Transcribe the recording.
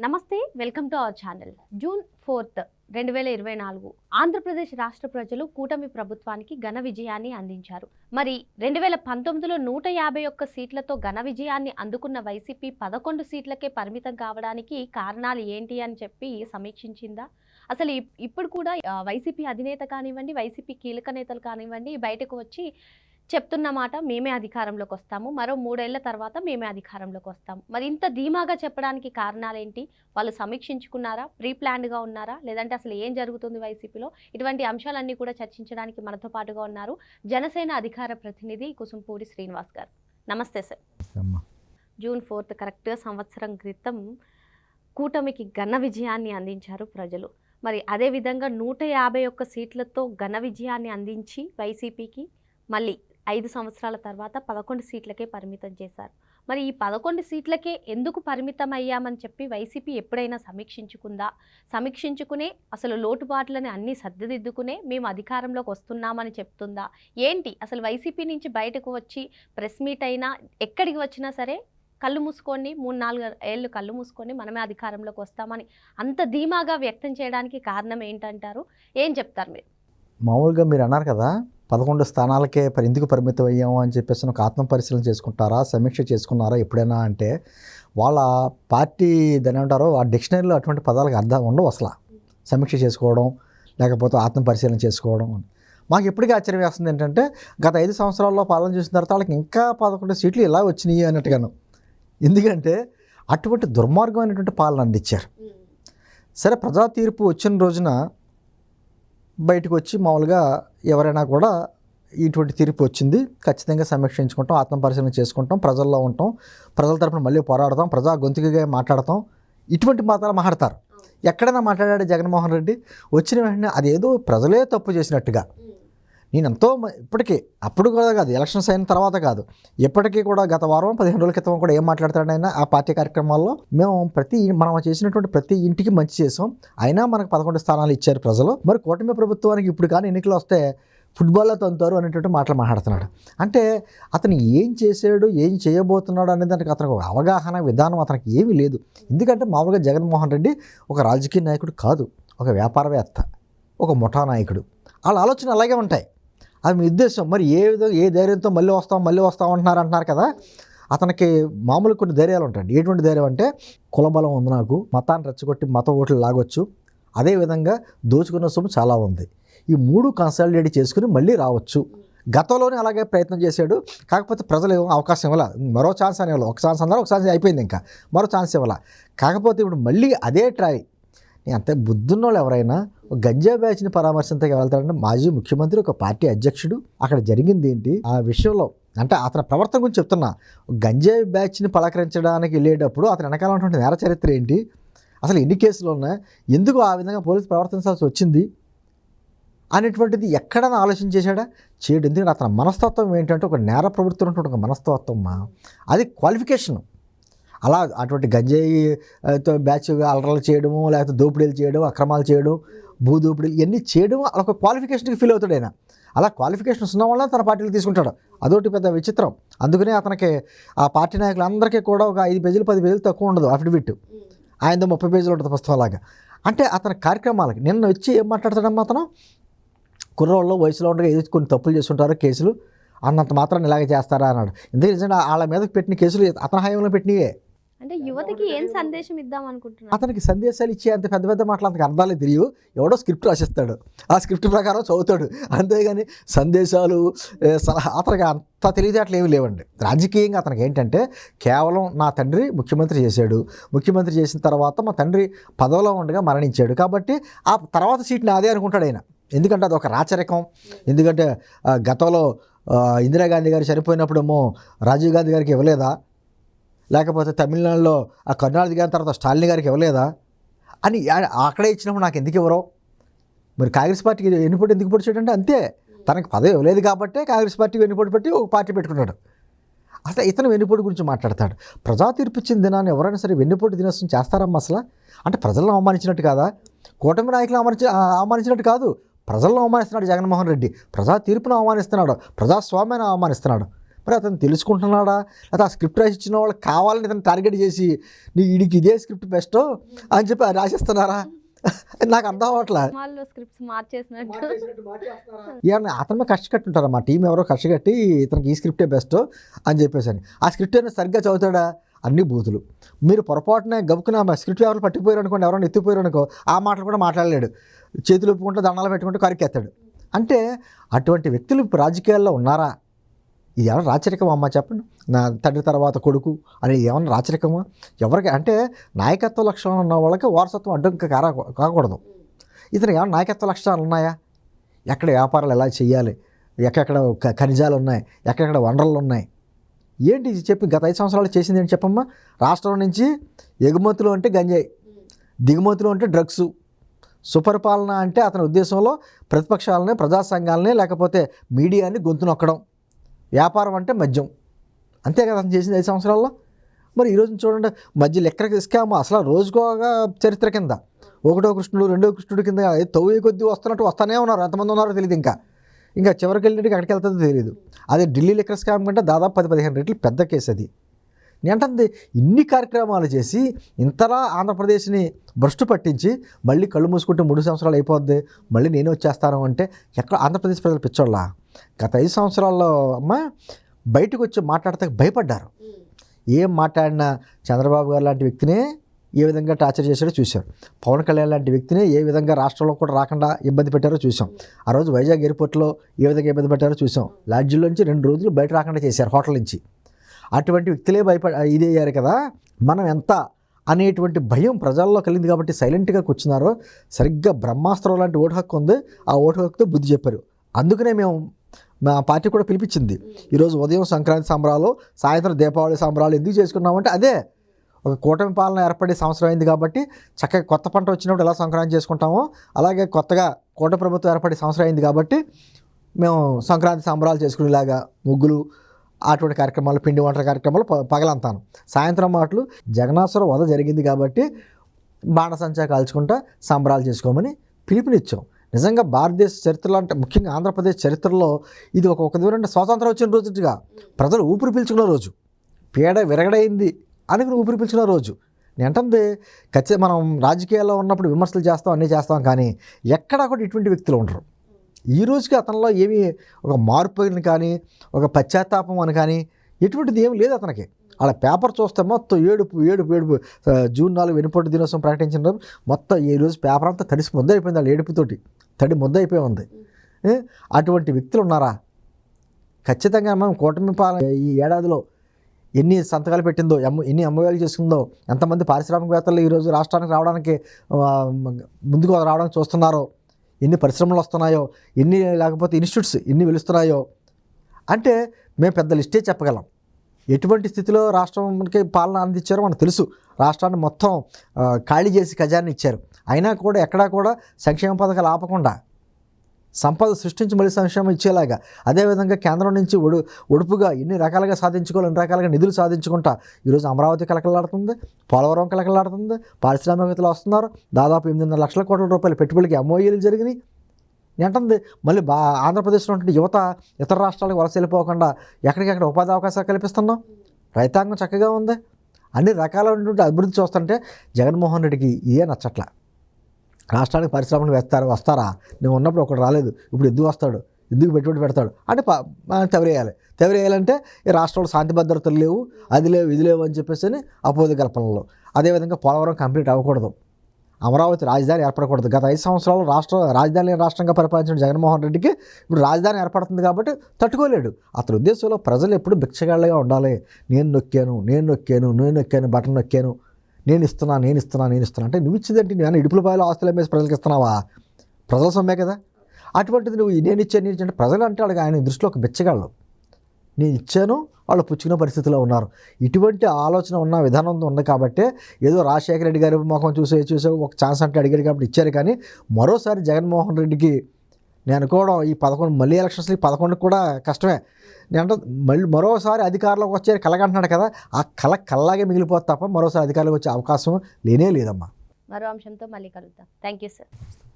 నమస్తే welcome to our channel. June fourth రెండు వేల ఇరవై నాలుగు. ఆంధ్రప్రదేశ్ రాష్ట్ర ప్రజలు కూటమి ప్రభుత్వానికి ఘన విజయాన్ని అందించారు. మరి రెండు వేల పంతొమ్మిదిలో నూట యాభై ఒక్క సీట్లతో ఘన విజయాన్ని అందుకున్న వైసీపీ పదకొండు సీట్లకే పరిమితం కావడానికి కారణాలు ఏంటి అని చెప్పి సమీక్షించిందా? అసలు ఇప్- ఇప్పుడు కూడా వైసీపీ అధినేత కానివ్వండి వైసీపీ కీలక నేతలు కానివ్వండి బయటకు వచ్చి చెప్తున్న మాట మేమే అధికారంలోకి వస్తాము. మరో మూడేళ్ళ తర్వాత మేమే అధికారంలోకి వస్తాము. మరి ఇంత ధీమాగా చెప్పడానికి కారణాలేంటి? వాళ్ళు సమీక్షించుకున్నారా? ప్రీ ప్లాన్డ్గా ఉన్నారా? లేదంటే అసలు ఏం జరుగుతుంది వైసీపీలో? ఇటువంటి అంశాలన్నీ కూడా చర్చించడానికి మనతో పాటుగా ఉన్నారు జనసేన అధికార ప్రతినిధి కుసుంపూడి శ్రీనివాస్ గారు. నమస్తే సార్. జూన్ ఫోర్త్ కరెక్ట్గా సంవత్సరం క్రితం కూటమికి ఘన విజయాన్ని అందించారు ప్రజలు. మరి అదేవిధంగా నూట యాభై ఒక్క సీట్లతో ఘన విజయాన్ని అందించి వైసీపీకి మళ్ళీ ఐదు సంవత్సరాల తర్వాత పదకొండు సీట్లకే పరిమితం చేశారు. మరి ఈ పదకొండు సీట్లకే ఎందుకు పరిమితం అయ్యామని చెప్పి వైసీపీ ఎప్పుడైనా సమీక్షించుకుందా? సమీక్షించుకునే అసలు లోటుపాట్లని అన్నీ సర్దిదిద్దుకునే మేము అధికారంలోకి వస్తున్నామని చెప్తుందా? ఏంటి? అసలు వైసీపీ నుంచి బయటకు వచ్చి ప్రెస్ మీట్ అయినా ఎక్కడికి వచ్చినా సరే కళ్ళు మూసుకొని మూడు నాలుగు ఏళ్ళు కళ్ళు మూసుకొని మనమే అధికారంలోకి వస్తామని అంత ధీమాగా వ్యక్తం చేయడానికి కారణం ఏంటంటారు? ఏం చెప్తారు మీరు? మామూలుగా మీరు అన్నారు కదా పదకొండు స్థానాలకే పరి ఎందుకు పరిమితం అయ్యాము అని చెప్పేసి ఒక ఆత్మ పరిశీలన చేసుకుంటారా? సమీక్ష చేసుకున్నారా? ఎప్పుడైనా అంటే వాళ్ళ పార్టీ దాని ఏమంటారో? ఆ డిక్షనరీలో అటువంటి పదాలకు అర్థం ఉండవు అసలు. సమీక్ష చేసుకోవడం లేకపోతే ఆత్మ పరిశీలన చేసుకోవడం మాకు ఎప్పటికీ ఆశ్చర్యం వేస్తుంది ఏంటంటే గత ఐదు సంవత్సరాల్లో పాలన చూసిన తర్వాత వాళ్ళకి ఇంకా పదకొండు సీట్లు ఇలా వచ్చినాయి అన్నట్టుగాను. ఎందుకంటే అటువంటి దుర్మార్గమైనటువంటి పాలన అందించారు. సరే ప్రజా తీర్పు వచ్చిన రోజున బయటకు వచ్చి మామూలుగా ఎవరైనా కూడా ఇటువంటి తీర్పు వచ్చింది ఖచ్చితంగా సమీక్షించుకుంటాం ఆత్మపరిశీలన చేసుకుంటాం ప్రజల్లో ఉంటాం ప్రజల తరపున మళ్ళీ పోరాడతాం ప్రజా గొంతుకగా మాట్లాడతాం. ఇటువంటి మాటలు మాట్లాడతారు. ఎక్కడైనా మాట్లాడాడు జగన్మోహన్ రెడ్డి వచ్చిన వెంటనే అదేదో ప్రజలే తప్పు చేసినట్టుగా. నేను ఎంతో మ- ఇప్పటికీ అప్పుడు కూడా కాదు ఎలక్షన్స్ అయిన తర్వాత కాదు. ఇప్పటికీ కూడా గత వారం పదిహేను రోజుల క్రితం కూడా ఏం మాట్లాడతాడైనా ఆ పార్టీ కార్యక్రమాల్లో? మేము ప్రతి మనం చేసినటువంటి ప్రతి ఇంటికి మంచి చేసాం. అయినా మనకు పదకొండు స్థానాలు ఇచ్చారు ప్రజలు. మరి కూటమి ప్రభుత్వానికి ఇప్పుడు కానీ ఎన్నికలు వస్తే ఫుట్బాల్లో తంతారు అనేటువంటి మాటలు మాట్లాడుతున్నాడు. అంటే అతను ఏం చేశాడు ఏం చేయబోతున్నాడు అనే దానికి అతనికి ఒక అవగాహన విధానం అతనికి ఏమీ లేదు. ఎందుకంటే మామూలుగా జగన్మోహన్ రెడ్డి ఒక రాజకీయ నాయకుడు కాదు. ఒక వ్యాపారవేత్త ఒక ముఠా నాయకుడు. వాళ్ళ ఆలోచన అలాగే ఉంటాయి. అది మీ ఉద్దేశం. మరి ఏ విధంగా ఏ ధైర్యంతో మళ్ళీ వస్తాం మళ్ళీ వస్తాం అంటున్నారు అంటున్నారు కదా? అతనికి మామూలు కొన్ని ధైర్యాలు ఉంటాయి ఎటువంటి ధైర్యం అంటే కులబలం ఉంది నాకు మతాన్ని రెచ్చగొట్టి మత ఓట్లు లాగొచ్చు. అదేవిధంగా దోచుకున్న సొమ్ము చాలా ఉంది. ఈ మూడు కన్సల్టేట్ చేసుకుని మళ్ళీ రావచ్చు. గతంలోనే అలాగే ప్రయత్నం చేశాడు. కాకపోతే ప్రజలు అవకాశం ఇవ్వాల. మరో ఛాన్స్ అనేవాళ్ళు ఒక ఛాన్స్ అన్నారు ఒక ఛాన్స్ అయిపోయింది ఇంకా. మరో ఛాన్స్ ఇవ్వాల. కాకపోతే ఇప్పుడు మళ్ళీ అదే ట్రై అంతే బుద్ధున్నోళ్ళు ఎవరైనా గంజా బ్యాచ్ని పరామర్శంతో వెళ్తాడంటే మాజీ ముఖ్యమంత్రి ఒక పార్టీ అధ్యక్షుడు. అక్కడ జరిగింది ఏంటి? ఆ విషయంలో అంటే అతని ప్రవర్తన గురించి చెప్తున్నా. ఒక గంజాయి బ్యాచ్ని పలకరించడానికి వెళ్ళేటప్పుడు అతని వెనకాల ఉన్నటువంటి నేర చరిత్ర ఏంటి? అసలు ఎన్ని కేసులు ఉన్నాయి? ఎందుకు ఆ విధంగా పోలీసు ప్రవర్తించాల్సి వచ్చింది? అనేటువంటిది ఎక్కడైనా ఆలోచన చేశాడా? చేయడు ఎందుకంటే అతని మనస్తత్వం ఏంటంటే ఒక నేర ప్రవృత్తి ఉన్నటువంటి ఒక మనస్తత్వం మా అది క్వాలిఫికేషన్. అలా అటువంటి గంజాయి బ్యాచ్ అలరలు చేయడము లేకపోతే దోపిడీలు చేయడం అక్రమాలు చేయడం భూదోపిడీలు ఇవన్నీ చేయడం అలా ఒక క్వాలిఫికేషన్కి ఫీల్ అవుతాడు ఆయన. అలా క్వాలిఫికేషన్ ఉన్న వల్ల తన పార్టీలు తీసుకుంటాడు. అదొకటి పెద్ద విచిత్రం. అందుకనే అతనికి ఆ పార్టీ నాయకులందరికీ కూడా ఒక ఐదు పేజీలు పది పేజీలు తక్కువ ఉండదు అఫిడవిట్ ఆయనతో ముప్పై పేజీలు ఉంటుంది పుస్తకం లాగా అంటే అతని కార్యక్రమాలకి నిన్న వచ్చి ఏం మాట్లాడతాడమ్మా అతను? కుర్రోళ్ళు వయసులో ఉండగా ఏదో కొన్ని తప్పులు చేస్తుంటారు కేసులు. అన్నంత మాత్రం ఇలాగే చేస్తారా అన్నాడు. ఎందుకంటే నిజంగా వాళ్ళ మీద పెట్టిన కేసులు అతని హయాంలో పెట్టినవే అంటే యువతకి ఏం సందేశం ఇద్దాం అతనికి సందేశాలు ఇచ్చే అంత పెద్ద పెద్ద మాటలు అతనికి అర్థాలే తెలియవు. ఎవడో స్క్రిప్ట్ రాసిస్తాడు. ఆ స్క్రిప్ట్ ప్రకారం చదువుతాడు. అంతేగాని సందేశాలు సలహా అతనికి అంత తెలివితేటలు ఏమీ లేవండి. రాజకీయంగా అతనికి ఏంటంటే కేవలం నా తండ్రి ముఖ్యమంత్రి చేశాడు. ముఖ్యమంత్రి చేసిన తర్వాత మా తండ్రి పదవిలో ఉండగా మరణించాడు. కాబట్టి ఆ తర్వాత సీట్ నాదే అనుకుంటాడు ఆయన. ఎందుకంటే అది ఒక రాచరికం. ఎందుకంటే గతంలో ఇందిరాగాంధీ గారు చనిపోయినప్పుడేమో రాజీవ్ గాంధీ గారికి ఇవ్వలేదా? లేకపోతే తమిళనాడులో ఆ కరుణాలు దిగిన తర్వాత స్టాలిన్ గారికి ఇవ్వలేదా? అని అక్కడే ఇచ్చినప్పుడు నాకు ఎందుకు ఇవ్వరు? మరి కాంగ్రెస్ పార్టీకి ఎన్నిపోటు ఎందుకు పొడిచాడంటే అంతే. తనకు పదవి ఇవ్వలేదు కాబట్టే కాంగ్రెస్ పార్టీ వెన్నుపోటు పెట్టి ఒక పార్టీ పెట్టుకున్నాడు. అసలు ఇతను వెన్నుపోటు గురించి మాట్లాడతాడు. ప్రజా తీర్పు ఇచ్చిన దినాన్ని ఎవరైనా సరే వెన్నుపోటు దినోత్సవం చేస్తారమ్మా అసలు? అంటే ప్రజలను అవమానించినట్టు కాదా? కూటమి నాయకులు అవమానించి అవమానించినట్టు కాదు. ప్రజలను అవమానిస్తున్నాడు జగన్మోహన్ రెడ్డి. ప్రజా తీర్పును అవమానిస్తున్నాడు. ప్రజాస్వామ్యాన్ని అవమానిస్తున్నాడు. మరి అతను తెలుసుకుంటున్నాడా? లేకపోతే ఆ స్క్రిప్ట్ రాసి ఇచ్చిన వాళ్ళు కావాలని ఇతను టార్గెట్ చేసి నీ వీడికి ఇదే స్క్రిప్ట్ బెస్ట్? అని చెప్పి రాసిస్తున్నారా? నాకు అర్థం మార్చేసినట్టు. ఏమన్నా అతను కష్ట కట్టుంటారా? మా టీం ఎవరో కష్ట కట్టి ఇతనికి ఈ స్క్రిప్టే బెస్ట్ అని చెప్పేసి అని. ఆ స్క్రిప్ట్ అయినా సరిగ్గా చదువుతాడా? అన్ని బూతులు. మీరు పొరపాటున గబుకున మా స్క్రిప్ట్ ఎవరు పట్టిపోయారు అనుకోండి ఎవరైనా ఎత్తిపోయారు అనుకో ఆ మాటలు కూడా మాట్లాడలేడు. చేతులు ఒప్పుకుంటూ దండాలు పెట్టుకుంటూ కరికెత్తాడు అంటే అటువంటి వ్యక్తులు ఇప్పుడు రాజకీయాల్లో ఉన్నారా? ఇది ఏమైనా రాచరికమా అమ్మ చెప్పండి. నా తండ్రి తర్వాత కొడుకు అనేది ఏమన్నా రాచరికమా? ఎవరికి అంటే నాయకత్వ లక్షణాలు ఉన్న వాళ్ళకి వారసత్వం అడ్డంకి కారా కాకూడదు. ఇతను ఏమైనా నాయకత్వ లక్షణాలు ఉన్నాయా? ఎక్కడ వ్యాపారాలు ఎలా చేయాలి? ఎక్కడెక్కడ ఖనిజాలు ఉన్నాయి? ఎక్కడెక్కడ వనరులు ఉన్నాయి? ఏంటి ఇది చెప్పి గత ఐదు సంవత్సరాలు చేసింది ఏంటి చెప్పమ్మా? రాష్ట్రం నుంచి ఎగుమతులు అంటే గంజాయి దిగుమతులు అంటే డ్రగ్స్ సుపరిపాలన అంటే అతని ఉద్దేశంలో ప్రతిపక్షాలని ప్రజా సంఘాలని లేకపోతే మీడియాని గొంతు నొక్కడం. వ్యాపారం అంటే మద్యం. అంతే కదా అతను చేసింది ఐదు సంవత్సరాల్లో? మరి ఈరోజు చూడండి మధ్య లెక్కకి స్కామ్ అసలు రోజుకోగా చరిత్ర కింద. ఒకటో కృష్ణుడు రెండో కృష్ణుడు కింద తవ్వే కొద్దీ వస్తున్నట్టు వస్తూనే ఉన్నారు. ఎంతమంది ఉన్నారో తెలియదు ఇంకా. ఇంకా చివరికి వెళ్ళినట్టుగా అక్కడికి వెళ్తుందో తెలియదు అదే ఢిల్లీ లెక్కర్ స్కామ్ కంటే దాదాపు పది పదిహేను రెట్లు పెద్ద కేసు అది అంటుంది ఇన్ని కార్యక్రమాలు చేసి ఇంతలా ఆంధ్రప్రదేశ్ని భ్రష్టు పట్టించి మళ్ళీ కళ్ళు మూసుకుంటే మూడు సంవత్సరాలు అయిపోద్ది మళ్ళీ నేను వచ్చేస్తాను అంటే ఎక్కడ ఆంధ్రప్రదేశ్ ప్రజలు పిచ్చోళ్ళ? గత ఐదు సంవత్సరాల్లో అమ్మ బయటకు వచ్చి మాట్లాడితే భయపడ్డారు. ఏం మాట్లాడినా చంద్రబాబు గారు లాంటి వ్యక్తినే ఏ విధంగా టార్చర్ చూశారు పవన్ కళ్యాణ్ లాంటి వ్యక్తిని ఏ విధంగా రాష్ట్రంలో కూడా రాకుండా ఇబ్బంది పెట్టారో చూసాం ఆ రోజు వైజాగ్ ఎయిర్పోర్ట్లో ఏ విధంగా ఇబ్బంది పెట్టారో చూసాం లాడ్జిలోంచి రెండు రోజులు బయట రాకుండా చేశారు హోటల్ నుంచి. అటువంటి వ్యక్తులే భయపడ ఇది అయ్యారు కదా. మనం ఎంత అనేటువంటి భయం ప్రజల్లో కలిగింది కాబట్టి సైలెంట్గా కూర్చున్నారు. సరిగ్గా బ్రహ్మాస్త్రం లాంటి ఓటు హక్కు ఉంది. ఆ ఓటు హక్కుతో బుద్ధి చెప్పారు. అందుకనే మేము మా పార్టీ కూడా పిలిపించింది. ఈరోజు ఉదయం సంక్రాంతి సంబరాలు సాయంత్రం దీపావళి సంబరాలు ఎందుకు చేసుకున్నామంటే అదే ఒక కూటమి పాలన ఏర్పడి సంవత్సరం అయింది కాబట్టి చక్కగా కొత్త పంట వచ్చినప్పుడు ఎలా సంక్రాంతి చేసుకుంటామో అలాగే కొత్తగా కూట ప్రభుత్వం ఏర్పడి సంవత్సరం అయింది కాబట్టి మేము సంక్రాంతి సంబరాలు చేసుకునేలాగా ముగ్గులు అటువంటి కార్యక్రమాలు పిండి వంటల కార్యక్రమాలు పగలంతాను. సాయంత్రం మాటలు జగన్నాసుర వధ జరిగింది కాబట్టి బాణసంచా కాల్చుకుంటా సంబరాలు చేసుకోమని పిలుపునిచ్చాం. నిజంగా భారతదేశ చరిత్రలో అంటే ముఖ్యంగా ఆంధ్రప్రదేశ్ చరిత్రలో ఇది ఒక ఒక దూరం స్వాతంత్రం వచ్చిన రోజుగా ప్రజలు ఊపిరి పీల్చుకున్న రోజు పీడ విరగడైంది అని ఊపిరి పీల్చుకున్న రోజు. నేను ఖచ్చితంగా మనం రాజకీయాల్లో ఉన్నప్పుడు విమర్శలు చేస్తాం అన్నీ చేస్తాం కానీ ఎక్కడా కూడా ఇటువంటి వ్యక్తులు ఉండరు. ఈ రోజుకి అతనిలో ఏమీ ఒక మార్పు అని కానీ ఒక పశ్చాత్తాపం అని కానీ ఎటువంటిది ఏమి లేదు అతనికి. అలా పేపర్ చూస్తే మొత్తం ఏడుపు ఏడుపు ఏడుపు జూన్ నాలుగు వెనుపొట్టు దినోత్సవం ప్రకటించిన మొత్తం ఈ రోజు పేపర్ అంతా తడిసి ముద్ద అయిపోయింది వాళ్ళ ఏడుపుతోటి. తడి ముద్ద అయిపోయి ఉంది? అటువంటి వ్యక్తులు ఉన్నారా? ఖచ్చితంగా మనం కూటమి పాలన ఈ ఏడాదిలో ఎన్ని సంతకాలు పెట్టిందో ఎమ్మ ఎన్ని అమ్మవేలు చేసుకుందో ఎంతమంది పారిశ్రామికవేత్తలు ఈరోజు రాష్ట్రానికి రావడానికి ముందుకు రావడానికి చూస్తున్నారో ఎన్ని పరిశ్రమలు వస్తున్నాయో ఎన్ని లేకపోతే ఇన్స్టిట్యూట్స్ ఎన్ని వెలుస్తున్నాయో. అంటే మేము పెద్ద లిస్టే చెప్పగలం. ఎటువంటి స్థితిలో రాష్ట్రానికి పాలన అందించారో మనకు తెలుసు. రాష్ట్రాన్ని మొత్తం ఖాళీ చేసి ఖజాన్ని ఇచ్చారు. అయినా కూడా ఎక్కడా కూడా సంక్షేమ పథకాలు ఆపకుండా సంపద సృష్టించి మళ్ళీ సంక్షేమం ఇచ్చేలాగా. అదేవిధంగా కేంద్రం నుంచి ఒడు ఒడుపుగా ఎన్ని రకాలుగా సాధించుకోవాలి ఎన్ని రకాలుగా నిధులు సాధించుకుంటా ఈరోజు అమరావతి కలకలాడుతుంది పోలవరం కలకలాడుతుంది పారిశ్రామికవేత్తలు వస్తున్నారు దాదాపు ఎనిమిదిన్నర లక్షల కోట్ల రూపాయల పెట్టుబడికి ఎంఓఈలు జరిగినాయి. ఏంటంది? మళ్ళీ బా ఆంధ్రప్రదేశ్లో ఉంటే యువత ఇతర రాష్ట్రాలకు వలస వెళ్ళిపోకుండా ఎక్కడికెక్కడ ఉపాధి అవకాశాలు కల్పిస్తున్నాం రైతాంగం చక్కగా ఉంది. అన్ని రకాలైనటువంటి అభివృద్ధి చూస్తుంటే జగన్మోహన్ రెడ్డికి ఇదే నచ్చట్ల. రాష్ట్రానికి పరిశ్రమలు వేస్తారు వస్తారా? నేను ఉన్నప్పుడు ఒకడు రాలేదు. ఇప్పుడు ఎందుకు వస్తాడు? ఎందుకు పెట్టుబడి పెడతాడు? అంటే మనం తెవరేయాలి. తెవరేయాలంటే ఈ రాష్ట్రంలో శాంతి భద్రతలు లేవు అది లేవు ఇది లేవు అని చెప్పేసి అని అపోద కల్పనలో అదేవిధంగా పోలవరం కంప్లీట్ అవ్వకూడదు. అమరావతి రాజధాని ఏర్పడకూడదు. గత ఐదు సంవత్సరాలు రాష్ట్ర రాజధాని రాష్ట్రంగా పరిపాలించిన జగన్మోహన్ రెడ్డికి ఇప్పుడు రాజధాని ఏర్పడుతుంది కాబట్టి తట్టుకోలేడు. అతని ఉద్దేశంలో ప్రజలు ఎప్పుడు భిక్షగాళ్ళగా ఉండాలి. నేను నొక్కాను నేను నొక్కాను నేను నొక్కాను బటన్ నొక్కాను. నేను ఇస్తున్నా నేను ఇస్తున్నా నేను ఇస్తున్నా. అంటే నువ్వు ఇచ్చేదంటే? నేను ఇడుపుల పాయలు ఆస్తులు అమ్మేసి ప్రజలకు ఇస్తున్నావా? ప్రజల సొమ్మే కదా. అటువంటిది నువ్వు నేను ఇచ్చాను నేను ఇచ్చాను ప్రజలు అంటే వాళ్ళకి ఆయన దృష్టిలో ఒక బెచ్చగాళ్ళు. నేను ఇచ్చాను వాళ్ళు పుచ్చుకునే పరిస్థితిలో ఉన్నారు. ఇటువంటి ఆలోచన ఉన్న విధానం ఉంది కాబట్టి ఏదో రాజశేఖర రెడ్డి గారి ముఖం చూసే చూసే ఒక ఛాన్స్ అంటే అడిగాడు కాబట్టి ఇచ్చారు కానీ మరోసారి జగన్మోహన్ రెడ్డికి నేను అనుకోవడం ఈ పదకొండు మళ్ళీ ఎలక్షన్స్లో ఈ పదకొండు కూడా కష్టమే. నేను అంటే మళ్ళీ మరోసారి అధికారంలోకి వచ్చే కలగంటున్నాడు కదా ఆ కళ కల్లాగే మిగిలిపోతుంది తప్ప మరోసారి అధికారంలోకి వచ్చే అవకాశం లేనే లేదమ్మా. మరో అంశంతో మళ్ళీ కలుద్దాం. Thank you sir